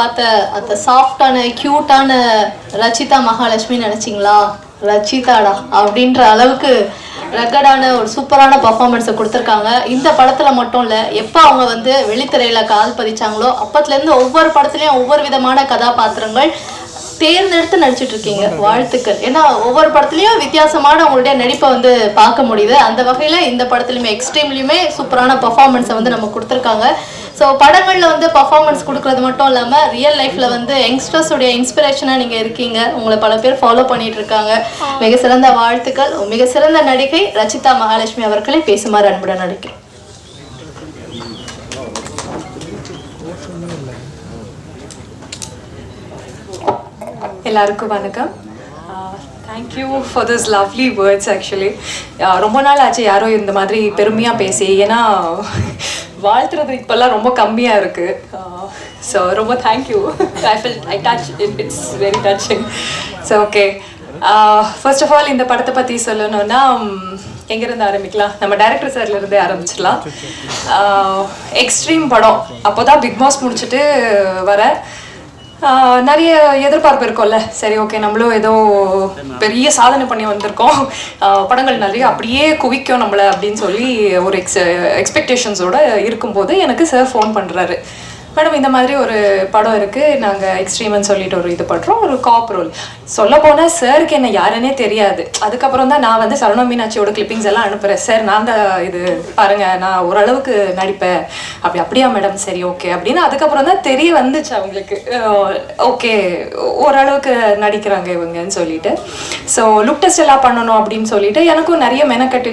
பார்த்த அந்த சாஃப்டான க்யூட்டான ரச்சிதா மகாலட்சுமி நினைச்சிங்களா? ரச்சிதாடா அப்படின்ற அளவுக்கு ரகடான ஒரு சூப்பரான பர்ஃபார்மன்ஸை கொடுத்துருக்காங்க. இந்த படத்துல மட்டும் இல்ல எப்போ அவங்க வந்து வெளித்திரையில கால் பதிச்சாங்களோ அப்பத்துலேருந்து ஒவ்வொரு படத்துலயும் ஒவ்வொரு விதமான கதாபாத்திரங்கள் தேர்ந்தெடுத்து நடிச்சிட்டு இருக்கீங்க வாழ்த்துக்கள். ஏன்னா ஒவ்வொரு படத்துலயும் வித்தியாசமான உங்களுடைய நடிப்பை வந்து பார்க்க முடியுது. அந்த வகையில இந்த படத்துலயுமே எக்ஸ்ட்ரீம்லயுமே சூப்பரான பர்ஃபார்மன்ஸை வந்து நம்ம கொடுத்துருக்காங்க. ஸோ படங்களில் வந்து பர்ஃபார்மன்ஸ் கொடுக்கறது மட்டும் இல்லாமல் ரியல் லைஃப்பில் வந்து யங்ஸ்டர்ஸ் உடைய இன்ஸ்பிரேஷனாக நீங்கள் இருக்கீங்க. உங்களை பல பேர் ஃபாலோ பண்ணிட்டு இருக்காங்க. மிக சிறந்த வாழ்த்துக்கள். மிக சிறந்த நடிகை ரச்சிதா மகாலட்சுமி அவர்களை பேசுமாறு அன்புடன் நடிக்கிறேன் எல்லாருக்கும் வணக்கம். Thank you for this lovely words actually ரொம்ப நாள் ஆச்சு யாரோ இந்த மாதிரி பெருமையாக பேசி. ஏன்னா வாழ்த்துறது இப்போல்லாம் ரொம்ப கம்மியாக இருக்குது ஸோ ரொம்ப thank you I feel I touch it it's very touching so okay first of all இந்த படத்தை பற்றி சொல்லணும்னா எங்கேருந்து ஆரம்பிக்கலாம்? நம்ம டைரக்டர் சார்லேருந்தே ஆரம்பிச்சிடலாம். எக்ஸ்ட்ரீம் படம். அப்போ தான் பிக் பாஸ் முடிச்சுட்டு வரேன் நிறைய எதிர்பார்ப்பு இருக்கும்ல. சரி ஓகே நம்மளும் ஏதோ பெரிய சாதனை பண்ணி வந்திருக்கோம். படங்கள் நிறைய அப்படியே குவிக்கும் நம்மளை அப்படின்னு சொல்லி ஒரு எக்ஸ் எக்ஸ்பெக்டேஷன்ஸோட இருக்கும்போது எனக்கு சார் ஃபோன் பண்ணுறாரு மேடம் இந்த மாதிரி ஒரு படம் இருக்குது நாங்கள் எக்ஸ்ட்ரீம்னு சொல்லிட்டு ஒரு இது பண்ணுறோம் ஒரு காப் ரோல் சொல்ல போனால் சாருக்கு என்ன யாருன்னே தெரியாது. அதுக்கப்புறம் தான் நான் வந்து சரணோ மீனாட்சியோட கிளிப்பிங்ஸ் எல்லாம் அனுப்புகிறேன் சார் நான் தான் இது பாருங்க நான் ஓரளவுக்கு நடிப்பேன். அப்படி அப்படியா மேடம் சரி ஓகே அப்படின்னு அதுக்கப்புறம் தான் தெரிய வந்துச்சு அவங்களுக்கு. ஓகே ஓரளவுக்கு நடிக்கிறாங்க இவங்கன்னு சொல்லிட்டு. ஸோ லுக் டெஸ்ட் எல்லாம் பண்ணணும் அப்படின்னு சொல்லிட்டு எனக்கும் நிறைய மெனக்கட்டு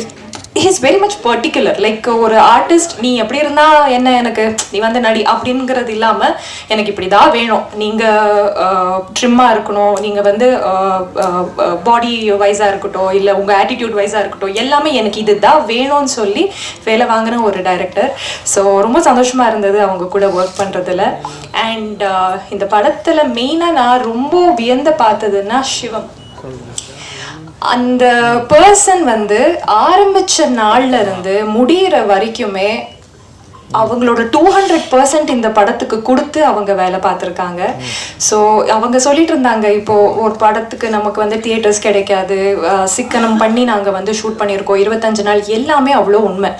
is very much particular like ஒரு ஆர்டிஸ்ட் நீ எப்படி இருந்தா என்ன எனக்கு? நீ வந்து நடி அப்படிங்கிறது இல்லாம எனக்கு இப்படி தான் வேணும். நீங்க ட்ரிம்மா இருக்கணும். நீங்க வந்து பாடி வைஸா இருக்கட்டும் இல்ல உங்க ஆட்டிடியூட் வைஸா இருக்கட்டும் எல்லாமே எனக்கு இதுதான் வேணும்னு சொல்லி வேலை வாங்கின ஒரு டைரக்டர் ஸோ ரொம்ப சந்தோஷமா இருந்தது அவங்க கூட ஒர்க் பண்றதுல. அண்ட் இந்த படத்துல மெயினா நான் ரொம்ப வியந்து பார்த்ததுன்னா சிவம். அந்த பர்சன் வந்து ஆரம்பிச்ச நாள்ல இருந்து முடியிற வரைக்குமே அவங்களோட டூ ஹண்ட்ரட் பர்சன்ட் இந்த படத்துக்கு கொடுத்து அவங்க வேலை பார்த்துருக்காங்க. ஸோ அவங்க சொல்லிட்டு இருந்தாங்க இப்போது ஒரு படத்துக்கு நமக்கு வந்து தியேட்டர்ஸ் கிடைக்காது. சிக்கனம் பண்ணி நாங்கள் வந்து ஷூட் பண்ணியிருக்கோம். இருபத்தஞ்சு நாள் எல்லாமே அவ்வளோ உண்மை.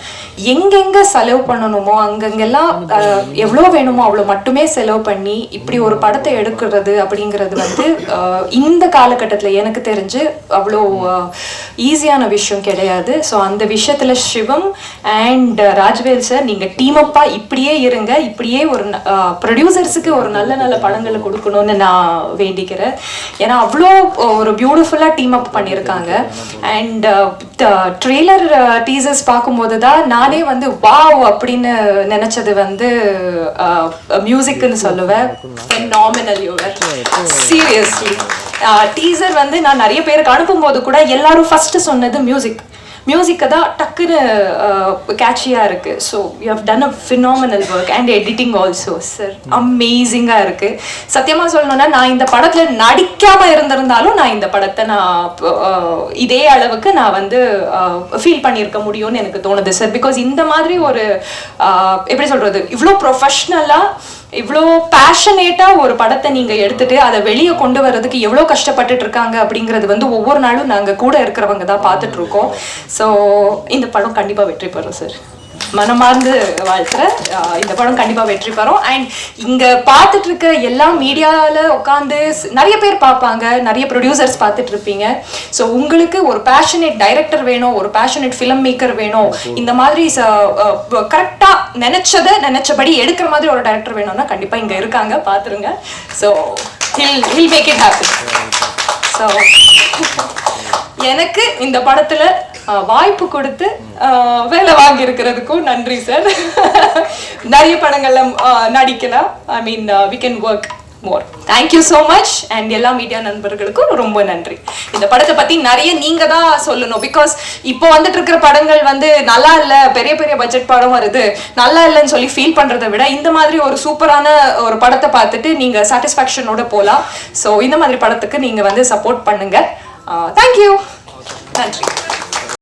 எங்கெங்கே செலவு பண்ணணுமோ அங்கங்கெல்லாம் எவ்வளோ வேணுமோ அவ்வளோ மட்டுமே செலவு பண்ணி இப்படி ஒரு படத்தை எடுக்கிறது அப்படிங்கிறது வந்து இந்த காலகட்டத்தில் எனக்கு தெரிஞ்சு அவ்வளோ ஈஸியான விஷயம் கிடையாது. ஸோ அந்த விஷயத்தில் சிவம் அண்ட் ராஜ்வேல் சார் நீங்கள் டீம் அப்பா இப்படியே இருங்க இப்படியே ஒரு ப்ரொடியூசர்ஸுக்கு ஒரு நல்ல நல்ல படங்களை கொடுக்கணும்னு நான் வேண்டிக்கிறேன். ஏன்னா அவ்வளோ ஒரு பியூட்டிஃபுல்லாக டீம் அப் பண்ணியிருக்காங்க. அண்ட் ட்ரெய்லர் டீசர்ஸ் பார்க்கும்போது தான் நானே வந்து வாவ் அப்படின்னு நினச்சது வந்து மியூசிக்னு சொல்லுவேன். Phenomenal யுவர் சீரியஸ்லி டீசர் வந்து நான் நிறைய பேருக்கு அனுப்பும்போது கூட எல்லாரும் ஃபர்ஸ்ட் சொன்னது மியூசிக் மியூசிக்கை தான் டக்குன்னு கேட்சியாக இருக்குது so you have done a phenomenal work and editing also sir அமேசிங்காக இருக்குது சத்தியமாக சொல்லணும்னா நான் இந்த படத்தில் நடிக்காமல் இருந்திருந்தாலும் நான் இந்த படத்தை நான் இதே அளவுக்கு நான் வந்து ஃபீல் பண்ணியிருக்க முடியும்னு எனக்கு தோணுது சார் பிகாஸ் இந்த மாதிரி ஒரு எப்படி சொல்கிறது இவ்வளோ ப்ரொஃபஷ்னலாக இவ்வளோ பேஷனேட்டாக ஒரு படத்தை நீங்கள் எடுத்துட்டு அதை வெளியே கொண்டு வர்றதுக்கு எவ்வளோ கஷ்டப்பட்டுட்டு இருக்காங்க அப்படிங்கிறது வந்து ஒவ்வொரு நாளும் நாங்கள் கூட இருக்கிறவங்க தான் பார்த்துட்ருக்கோம் ஸோ இந்த படம் கண்டிப்பாக வெற்றி பெறும் சார் மனமார்ந்து வாழ்த்துறேன் இந்த படம் கண்டிப்பாக வெற்றி பெறும். அண்ட் இங்கே பார்த்துட்டு இருக்க எல்லா மீடியாவில் உட்காந்து நிறைய பேர் பார்ப்பாங்க நிறைய ப்ரொடியூசர்ஸ் பார்த்துட்டு இருப்பீங்க ஸோ உங்களுக்கு ஒரு பேஷனேட் டைரக்டர் வேணும் ஒரு பேஷனேட் ஃபிலிம் மேக்கர் வேணும் இந்த மாதிரி கரெக்டாக நினைச்சதை நினைச்சபடி எடுக்கிற மாதிரி ஒரு டைரக்டர் வேணும்னா கண்டிப்பாக இங்கே இருக்காங்க பார்த்துருங்க. So hill hill make it happen so எனக்கு இந்த படத்துல வாய்ப்பு கொடுத்து வேலை வாங்கி இருக்கிறதுக்கும் நன்றி சார் நிறைய படங்கள்ல நடிக்கலாம். I mean we can work more thank you so much and எல்லா மீடியா நண்பர்களுக்கும் ரொம்ப நன்றி. இந்த படத்தை பற்றி நிறைய நீங்கள் தான் சொல்லணும். பிகாஸ் இப்போ வந்துட்டு இருக்கிற படங்கள் வந்து நல்லா இல்லை பெரிய பெரிய பட்ஜெட் படம் வருது. நல்லா இல்லைன்னு சொல்லி ஃபீல் பண்ணுறதை விட இந்த மாதிரி ஒரு சூப்பரான ஒரு படத்தை பார்த்துட்டு நீங்கள் சாட்டிஸ்ஃபேக்ஷனோட போகலாம் ஸோ இந்த மாதிரி படத்துக்கு நீங்கள் வந்து சப்போர்ட் பண்ணுங்கள் தேங்க்யூ நன்றி.